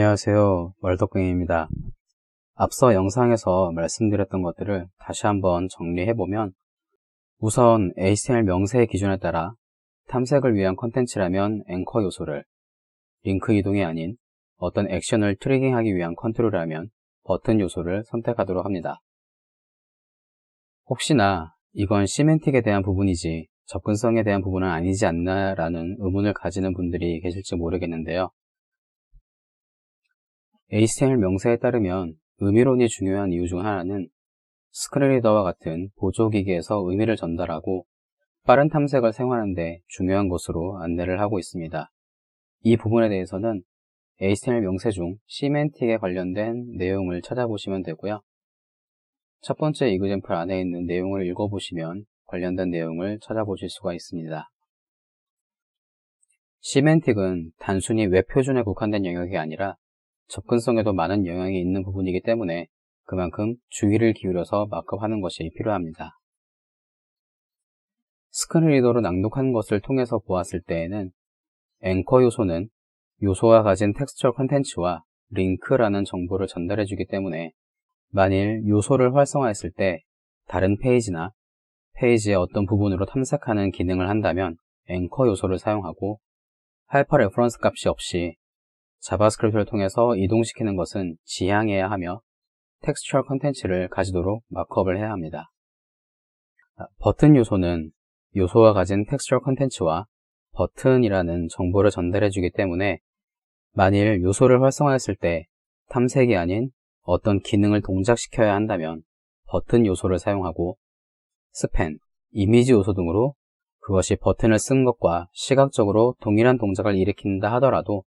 안녕하세요. 월덕궁입니다. 앞서 영상에서 말씀드렸던 것들을 다시 한번 정리해보면 우선 HTML 명세의 기준에 따라 탐색을 위한 컨텐츠라면 앵커 요소를 링크 이동이 아닌 어떤 액션을 트리깅하기 위한 컨트롤이라면 버튼 요소를 선택하도록 합니다. 혹시나 이건 시멘틱에 대한 부분이지 접근성에 대한 부분은 아니지 않나 라는 의문을 가지는 분들이 계실지 모르겠는데요. HTML 명세에 따르면 의미론이 중요한 이유 중 하나는 스크린리더와 같은 보조기기에서 의미를 전달하고 빠른 탐색을 사용하는데 중요한 것으로 안내를 하고 있습니다. 이 부분에 대해서는 HTML 명세 중 시멘틱에 관련된 내용을 찾아보시면 되고요. 첫 번째 이그젠플 안에 있는 내용을 읽어보시면 관련된 내용을 찾아보실 수가 있습니다. 시멘틱은 단순히 웹 표준에 국한된 영역이 아니라 접근성에도 많은 영향이 있는 부분이기 때문에 그만큼 주의를 기울여서 마크업하는 것이 필요합니다. 스크린 리더로 낭독하는 것을 통해서 보았을 때에는 앵커 요소는 요소가 가진 텍스처 컨텐츠와 링크라는 정보를 전달해 주기 때문에 만일 요소를 활성화했을 때 다른 페이지나 페이지의 어떤 부분으로 탐색하는 기능을 한다면 앵커 요소를 사용하고 하이퍼 레퍼런스 값이 없이 자바스크립트를 통해서 이동시키는 것은 지향해야 하며 텍스처럴 컨텐츠를 가지도록 마크업을 해야 합니다. 버튼 요소는 요소가 가진 텍스처럴 컨텐츠와 버튼이라는 정보를 전달해 주기 때문에 만일 요소를 활성화했을 때 탐색이 아닌 어떤 기능을 동작시켜야 한다면 버튼 요소를 사용하고 스팬, 이미지 요소 등으로 그것이 버튼을 쓴 것과 시각적으로 동일한 동작을 일으킨다 하더라도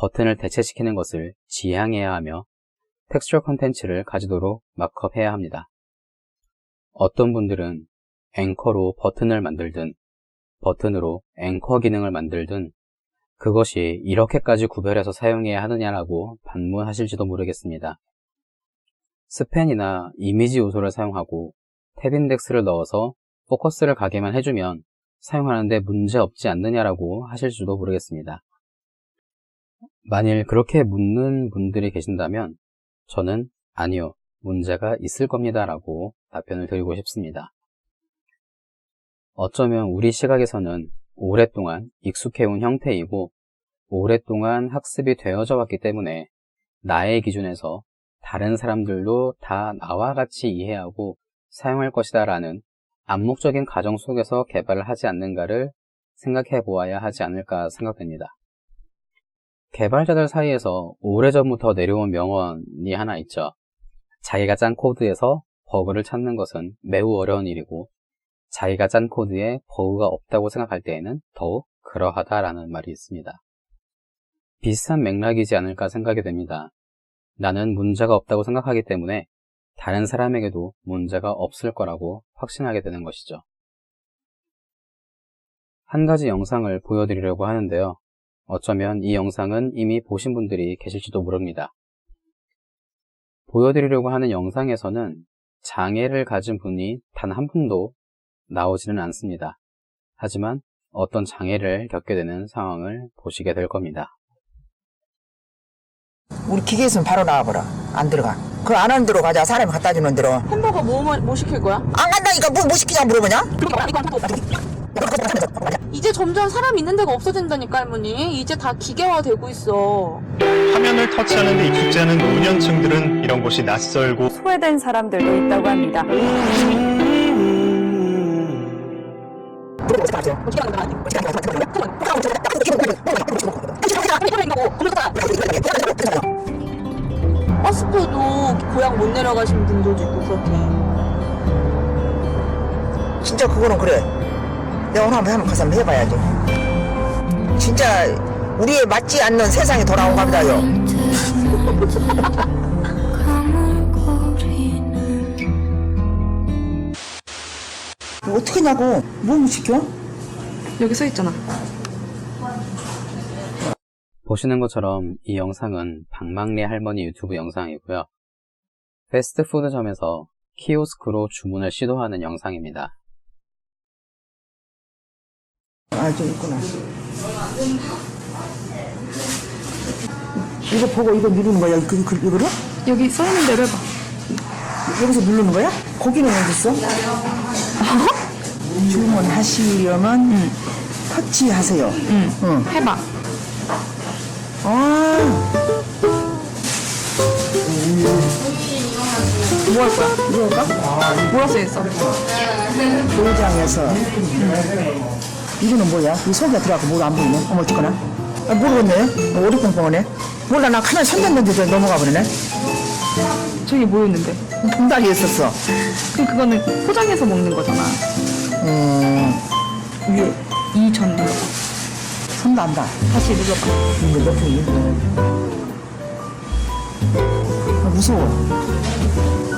버튼을 대체시키는 것을 지향해야 하며 텍스처 컨텐츠를 가지도록 마크업해야 합니다. 어떤 분들은 앵커로 버튼을 만들든 버튼으로 앵커 기능을 만들든 그것이 이렇게까지 구별해서 사용해야 하느냐라고 반문하실지도 모르겠습니다. 스팬이나 이미지 요소를 사용하고 탭 인덱스를 넣어서 포커스를 가게만 해주면 사용하는데 문제 없지 않느냐라고 하실지도 모르겠습니다. 만일 그렇게 묻는 분들이 계신다면 저는 아니요, 문제가 있을 겁니다 라고 답변을 드리고 싶습니다. 어쩌면 우리 시각에서는 오랫동안 익숙해온 형태이고 오랫동안 학습이 되어져 왔기 때문에 나의 기준에서 다른 사람들도 다 나와 같이 이해하고 사용할 것이다 라는 암묵적인 가정 속에서 개발을 하지 않는가를 생각해 보아야 하지 않을까 생각됩니다. 개발자들 사이에서 오래전부터 내려온 명언이 하나 있죠. 자기가 짠 코드에서 버그를 찾는 것은 매우 어려운 일이고 자기가 짠 코드에 버그가 없다고 생각할 때에는 더욱 그러하다라는 말이 있습니다. 비슷한 맥락이지 않을까 생각이 됩니다. 나는 문제가 없다고 생각하기 때문에 다른 사람에게도 문제가 없을 거라고 확신하게 되는 것이죠. 한 가지 영상을 보여드리려고 하는데요. 어쩌면 이 영상은 이미 보신 분들이 계실지도 모릅니다. 보여드리려고 하는 영상에서는 장애를 가진 분이 단 한 분도 나오지는 않습니다. 하지만 어떤 장애를 겪게 되는 상황을 보시게 될 겁니다. 우리 기계에서는 바로 나와버려. 안 들어가. 그 안 하는 대로 가자. 사람이 갖다 주는 대로. 안 햄버거 뭐, 뭐, 뭐 시킬 거야? 간다니까 뭐, 뭐 시키냐 물어보냐? 이제 점점 사람 있는 데가 없어진다니까 할머니 이제 다 기계화 되고 있어 화면을 터치하는데 익숙지 않은 노년층들은 이런 곳이 낯설고 소외된 사람들도 있다고 합니다. 버스표도 고향 못 내려가신 분들도 있고 그렇대 진짜 그거는 그래. 내가 오늘 한번 가서 한번 해봐야지. 진짜 우리에 맞지 않는 세상이 돌아온가 보다요. 어떻게 하냐고. 뭐 시켜? 여기 써 있잖아 보시는 것처럼 이 영상은 박망래 할머니 유튜브 영상이고요. 패스트푸드점에서 키오스크로 주문을 시도하는 영상입니다. 아, 좀 있구나. 이거 보고 이거 누르는 거야? 그, 그, 이거를? 여기 써 있는 대로 해봐. 여기서 누르는 거야? 거기는 어디 있어? 주문하시려면 터치하세요. 응. 응. 해봐. 아, 뭐 할 거야? 이거 할까? 뭐라 써 있어? 도장에서 이거는 뭐야? 이 속에 들어가고 뭐가 안 보이네? 어머 어떡하나? 아, 모르겠네. 어, 오리콩콩하네. 몰라 나 카메라 저 넘어가 버리네. 저기 뭐였는데? 봉다리에 있었어. 그럼 그거는 포장해서 먹는 거잖아. 음, 위에 이전 눌러봐. 손도 안다. 다시 눌러봐. 이거 몇 분이? 아, 무서워.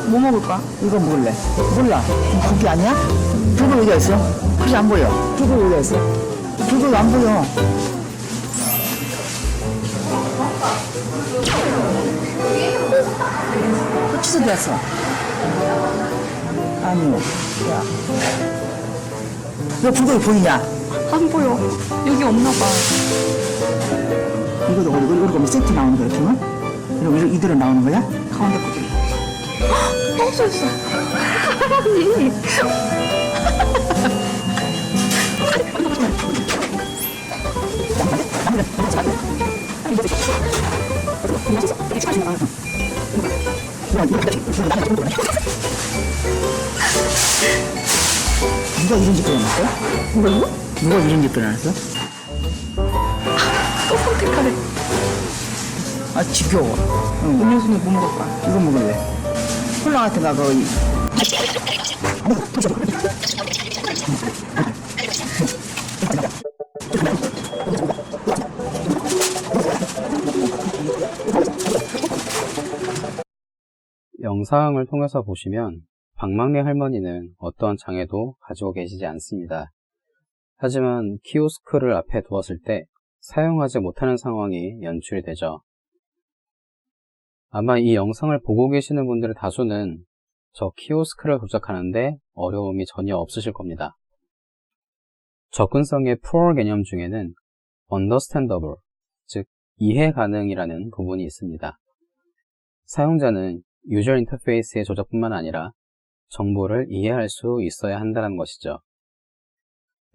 뭐 먹을 거야? 이거 먹을래? 몰라. 거기 아니야? 불고 여기가 있어? 그게 안 보여. 불고 여기가 있어? 불고 안 보여. 취소 되었어. 아니요. 야. 왜 불고기 보이냐? 안 보여. 여기 없나 봐. 이거도 이거 이거 이거 뭐 세트 나오는 거야, 지금? 이거 이대로 나오는 거야? 가운데 거기. 어, 써있어. 아니. 누가 이런 짓 끊어놨어? 뭐라고? 누가 이런 짓 끊어놨어? 또 선택하래. 아 지겨워. 응. 음료수는 뭐 먹을 거야? 이거 먹을래. 콜라 같은 거. 이- 영상을 통해서 보시면 박막리 할머니는 어떠한 장애도 가지고 계시지 않습니다. 하지만 키오스크를 앞에 두었을 때 사용하지 못하는 상황이 연출이 되죠. 아마 이 영상을 보고 계시는 분들의 다수는 저 키오스크를 조작하는데 어려움이 전혀 없으실 겁니다. 접근성의 프로어 개념 중에는 understandable, 즉 이해 가능이라는 부분이 있습니다. 사용자는 유저 인터페이스의 조작뿐만 아니라 정보를 이해할 수 있어야 한다는 것이죠.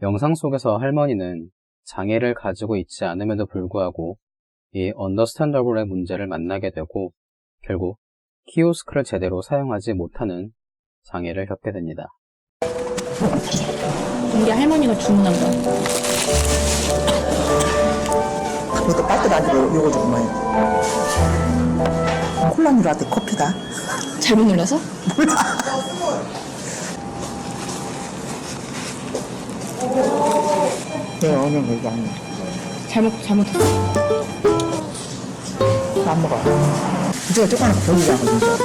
영상 속에서 할머니는 장애를 가지고 있지 않음에도 불구하고 이 언더스탠더블의 문제를 만나게 되고 결국 키오스크를 제대로 사용하지 못하는 장애를 겪게 됩니다. 우리 할머니가 주문한 거야. 이것도 빠뜨라지고 요거 조금만. 콜라 누라한테 커피다. 잘못 눌러서? 내가 어느 거 얘기 안 해. 잘못, 잘못 했어. 안 먹어. 조그마한 거 병이라고 진짜.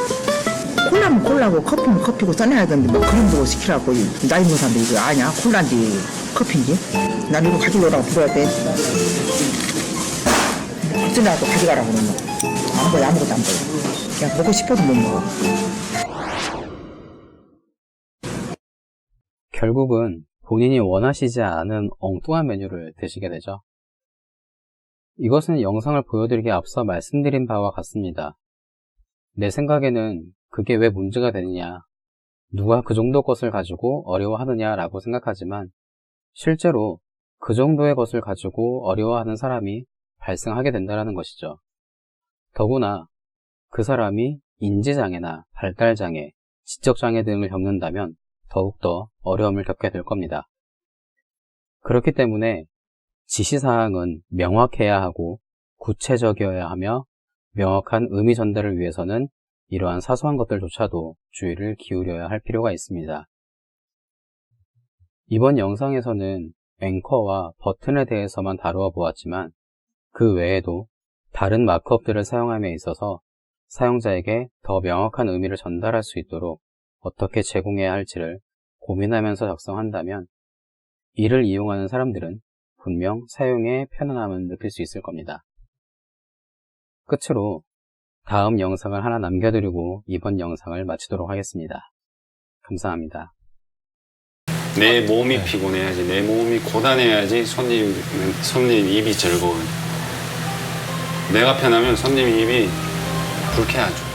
콜라면 콜라고 커피면 커피고 써내야 되는데 뭐 그런 거 시키라고 이 나이 먹은 사람들 이거 아냐? 콜라인지 커피인지? 난 이거 가지고 오라고 불러야 돼. 쓰라고 가져가라고 거. 안 보여 아무것도 안 보여. 그냥 먹고 싶어도 못 먹어. 결국은 본인이 원하시지 않은 엉뚱한 메뉴를 드시게 되죠. 이것은 영상을 보여드리기 앞서 말씀드린 바와 같습니다. 내 생각에는 그게 왜 문제가 되느냐, 누가 그 정도 것을 가지고 어려워하느냐 라고 생각하지만 실제로 그 정도의 것을 가지고 어려워하는 사람이 발생하게 된다는 것이죠. 더구나 그 사람이 인지장애나 발달장애, 지적장애 등을 겪는다면 더욱더 어려움을 겪게 될 겁니다. 그렇기 때문에 지시사항은 명확해야 하고 구체적이어야 하며 명확한 의미 전달을 위해서는 이러한 사소한 것들조차도 주의를 기울여야 할 필요가 있습니다. 이번 영상에서는 앵커와 버튼에 대해서만 다루어 보았지만 그 외에도 다른 마크업들을 사용함에 있어서 사용자에게 더 명확한 의미를 전달할 수 있도록 어떻게 제공해야 할지를 고민하면서 작성한다면 이를 이용하는 사람들은 분명 사용에 편안함을 느낄 수 있을 겁니다. 끝으로 다음 영상을 하나 남겨드리고 이번 영상을 마치도록 하겠습니다. 감사합니다. 내 몸이 피곤해야지, 내 몸이 고단해야지 손님, 손님 입이 즐거워요. 내가 편하면 손님 입이 불쾌하죠.